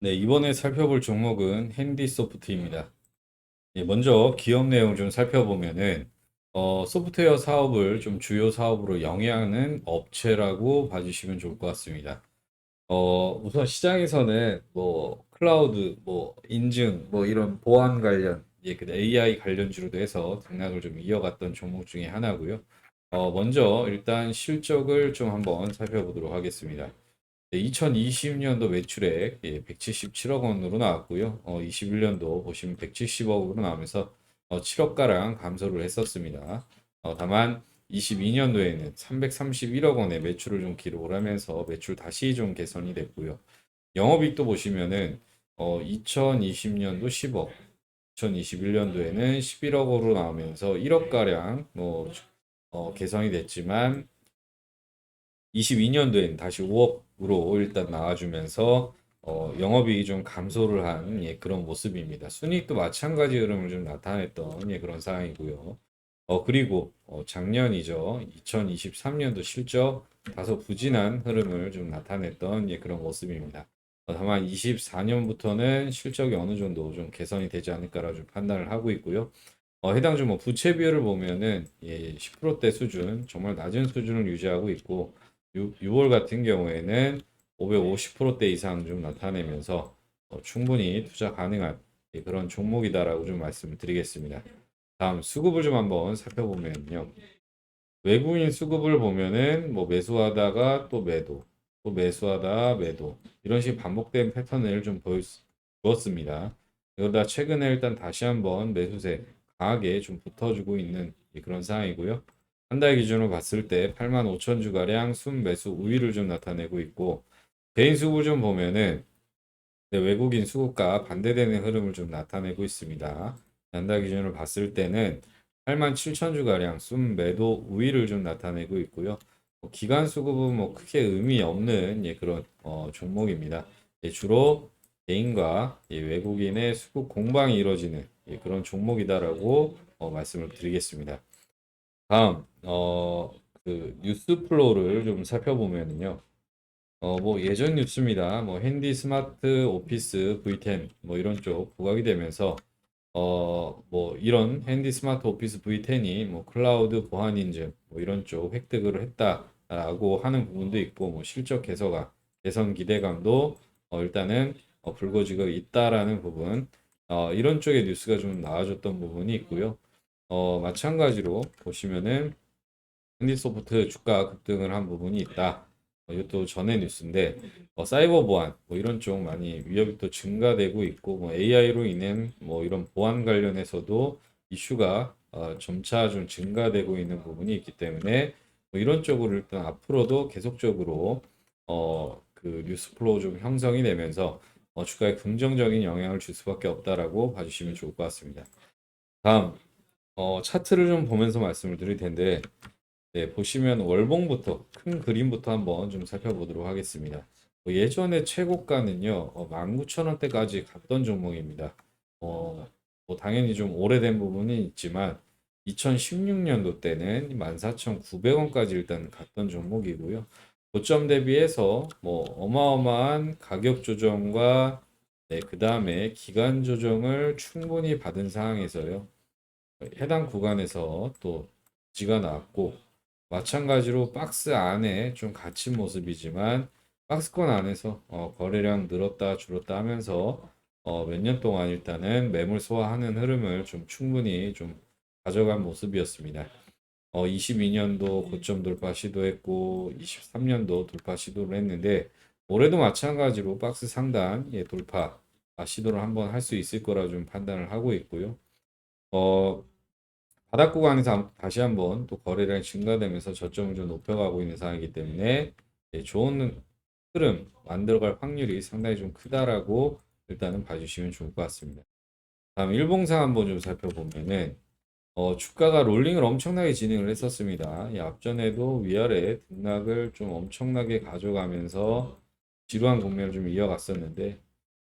네, 이번에 살펴볼 종목은 핸디소프트입니다. 예, 먼저 기업 내용 좀 살펴보면은 어, 소프트웨어 사업을 좀 주요 사업으로 영위하는 업체라고 봐주시면 좋을 것 같습니다. 어, 우선 시장에서는 뭐 클라우드, 뭐 인증, 뭐 이런 보안 관련, 예, 그 AI 관련주로도 해서 등락을 좀 이어갔던 종목 중에 하나고요. 어, 먼저 일단 실적을 좀 한번 살펴보도록 하겠습니다. 네, 2020년도 매출액 예, 177억 원으로 나왔고요. 어, 21년도 보시면 170억으로 나오면서 어, 7억가량 감소를 했었습니다. 어, 다만 22년도에는 331억 원의 매출을 좀 기록을 하면서 매출 다시 좀 개선이 됐고요. 영업이익도 보시면은 어, 2020년도 10억, 2021년도에는 11억으로 나오면서 1억가량 뭐 어, 개선이 됐지만 22년도엔 다시 5억 으로 일단 나와주면서 어, 영업이익이 좀 감소를 한 예, 그런 모습입니다. 순이익도 마찬가지 흐름을 좀 나타냈던 예, 그런 상황이고요. 어, 그리고 어, 작년이죠. 2023년도 실적 다소 부진한 흐름을 좀 나타냈던 예, 그런 모습입니다. 어, 다만 24년부터는 실적이 어느 정도 좀 개선이 되지 않을까라 좀 판단을 하고 있고요. 어, 해당 주뭐 부채 비율을 보면은 예, 10%대 수준 정말 낮은 수준을 유지하고 있고 6, 월 같은 경우에는 550%대 이상 좀 나타내면서 어, 충분히 투자 가능한 예, 그런 종목이다라고 좀 말씀을 드리겠습니다. 다음 수급을 좀 한번 살펴보면요. 외국인 수급을 보면은 뭐 매수하다가 또 매도, 또 매수하다 매도 이런 식의 반복된 패턴을 좀 보여주었습니다. 그러다 최근에 일단 다시 한번 매수세 강하게 좀 붙어주고 있는 예, 그런 상황이고요. 한 달 기준으로 봤을 때 8만 5천 주가량 순매수 우위를 좀 나타내고 있고 개인 수급을 좀 보면은 네, 외국인 수급과 반대되는 흐름을 좀 나타내고 있습니다. 한달 기준으로 봤을 때는 8만 7천 주가량 순매도 우위를 좀 나타내고 있고요. 뭐 기간 수급은 뭐 크게 의미 없는 예, 그런 어, 종목입니다. 예, 주로 개인과 예, 외국인의 수급 공방이 이루어지는 예, 그런 종목이다라고 어, 말씀을 드리겠습니다. 다음 어, 그 뉴스 플로우를 좀 살펴보면요. 어, 뭐 예전 뉴스입니다. 뭐 핸디 스마트 오피스 V10 뭐 이런 쪽 부각이 되면서 어, 뭐 이런 핸디 스마트 오피스 V10이 뭐 클라우드 보안 인증 뭐 이런 쪽 획득을 했다라고 하는 부분도 있고 뭐 실적 개선가 개선 기대감도 어, 일단은 어, 불거지고 있다라는 부분 어, 이런 쪽의 뉴스가 좀 나와줬던 부분이 있고요. 어, 마찬가지로 보시면은 핸디소프트 주가 급등을 한 부분이 있다. 어, 이것도 전에 뉴스인데 어, 사이버 보안 뭐 이런 쪽 많이 위협이 또 증가되고 있고 뭐 AI로 인한 뭐 이런 보안 관련해서도 이슈가 어, 점차 좀 증가되고 있는 부분이 있기 때문에 뭐 이런 쪽으로 일단 앞으로도 계속적으로 어, 그 뉴스 플로우 좀 형성이 되면서 어, 주가에 긍정적인 영향을 줄 수밖에 없다라고 봐주시면 좋을 것 같습니다. 다음 어, 차트를 좀 보면서 말씀을 드릴 텐데 네, 보시면 월봉부터 큰 그림부터 한번 좀 살펴보도록 하겠습니다. 뭐 예전에 최고가는요, 어, 19,000원대까지 갔던 종목입니다. 어, 뭐 당연히 좀 오래된 부분이 있지만 2016년도 때는 14,900원까지 일단 갔던 종목이고요. 고점 대비해서 뭐 어마어마한 가격 조정과 네, 그 다음에 기간 조정을 충분히 받은 상황에서요. 해당 구간에서 또 지가 나왔고 마찬가지로 박스 안에 좀 갇힌 모습이지만 박스권 안에서 어, 거래량 늘었다 줄었다 하면서 어, 몇 년 동안 일단은 매물 소화하는 흐름을 좀 충분히 좀 가져간 모습이었습니다. 어, 22년도 고점 돌파 시도했고 23년도 돌파 시도를 했는데 올해도 마찬가지로 박스 상단 예, 돌파 아, 시도를 한번 할 수 있을 거라 좀 판단을 하고 있고요. 어, 바닥 구간에서 다시 한번 또 거래량이 증가되면서 저점을 좀 높여가고 있는 상황이기 때문에 예, 좋은 흐름 만들어갈 확률이 상당히 좀 크다라고 일단은 봐주시면 좋을 것 같습니다. 다음 일봉상 한번 좀 살펴보면은 어, 주가가 롤링을 엄청나게 진행을 했었습니다. 이 앞전에도 위아래 등락을 좀 엄청나게 가져가면서 지루한 국면을 좀 이어갔었는데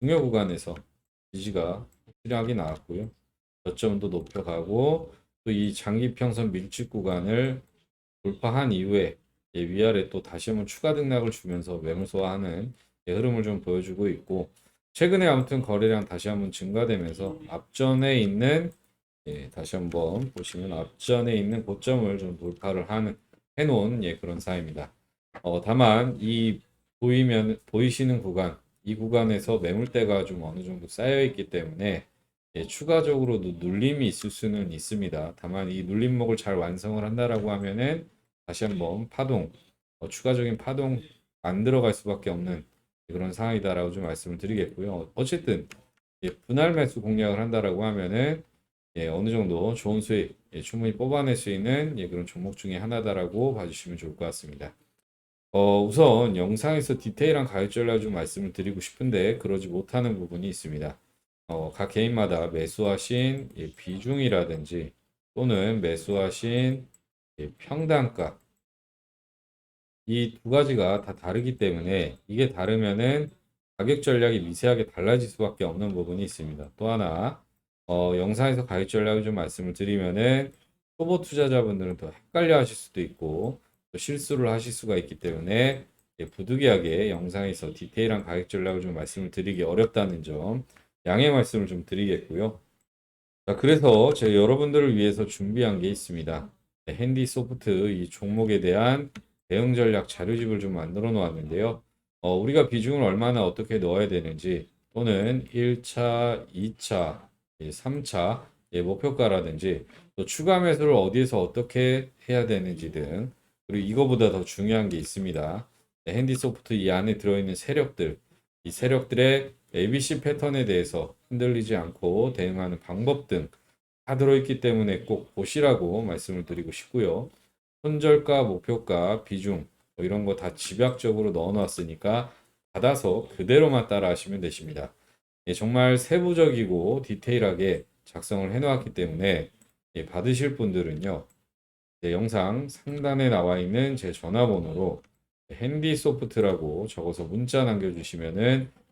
중요 구간에서 지지가 확실하게 나왔고요. 저점도 높여가고 또 이 장기 평선 밀집 구간을 돌파한 이후에 예, 위아래 또 다시 한번 추가 등락을 주면서 매물 소화하는 예, 흐름을 좀 보여주고 있고 최근에 아무튼 거래량 다시 한번 증가되면서 앞전에 있는 예, 다시 한번 보시면 앞전에 있는 고점을 좀 돌파를 하는 해놓은 예, 그런 사입니다. 어, 다만 이 보이면 보이시는 구간 이 구간에서 매물대가 좀 어느 정도 쌓여 있기 때문에 예, 추가적으로도 눌림이 있을 수는 있습니다. 다만 이 눌림목을 잘 완성을 한다라고 하면은 다시 한번 파동 어, 추가적인 파동 안 들어갈 수밖에 없는 그런 상황이다라고 좀 말씀을 드리겠고요. 어쨌든 예, 분할 매수 공략을 한다라고 하면은 예, 어느 정도 좋은 수익 예, 충분히 뽑아낼 수 있는 예, 그런 종목 중에 하나다라고 봐주시면 좋을 것 같습니다. 어, 우선 영상에서 디테일한 가격 전략을 좀 말씀을 드리고 싶은데 그러지 못하는 부분이 있습니다. 어, 각 개인마다 매수하신 예, 비중이라든지 또는 매수하신 예, 평단가 이 두 가지가 다 다르기 때문에 이게 다르면은 가격 전략이 미세하게 달라질 수밖에 없는 부분이 있습니다. 또 하나 어, 영상에서 가격 전략을 좀 말씀을 드리면은 초보 투자자분들은 더 헷갈려 하실 수도 있고 또 실수를 하실 수가 있기 때문에 예, 부득이하게 영상에서 디테일한 가격 전략을 좀 말씀을 드리기 어렵다는 점 양해 말씀을 좀 드리겠고요. 자, 그래서 제가 여러분들을 위해서 준비한 게 있습니다. 네, 핸디 소프트 이 종목에 대한 대응 전략 자료집을 좀 만들어 놓았는데요. 어, 우리가 비중을 얼마나 어떻게 넣어야 되는지 또는 1차, 2차, 3차 예, 목표가라든지 또 추가 매수를 어디에서 어떻게 해야 되는지 등 그리고 이거보다 더 중요한 게 있습니다. 네, 핸디 소프트 이 안에 들어있는 세력들 이 세력들의 ABC 패턴에 대해서 흔들리지 않고 대응하는 방법 등 다 들어있기 때문에 꼭 보시라고 말씀을 드리고 싶고요. 손절가, 목표가, 비중 뭐 이런 거 다 집약적으로 넣어놨으니까 받아서 그대로만 따라 하시면 되십니다. 예, 정말 세부적이고 디테일하게 작성을 해놓았기 때문에 예, 받으실 분들은요. 네, 영상 상단에 나와 있는 제 전화번호로 핸디 소프트라고 적어서 문자 남겨주시면은 예,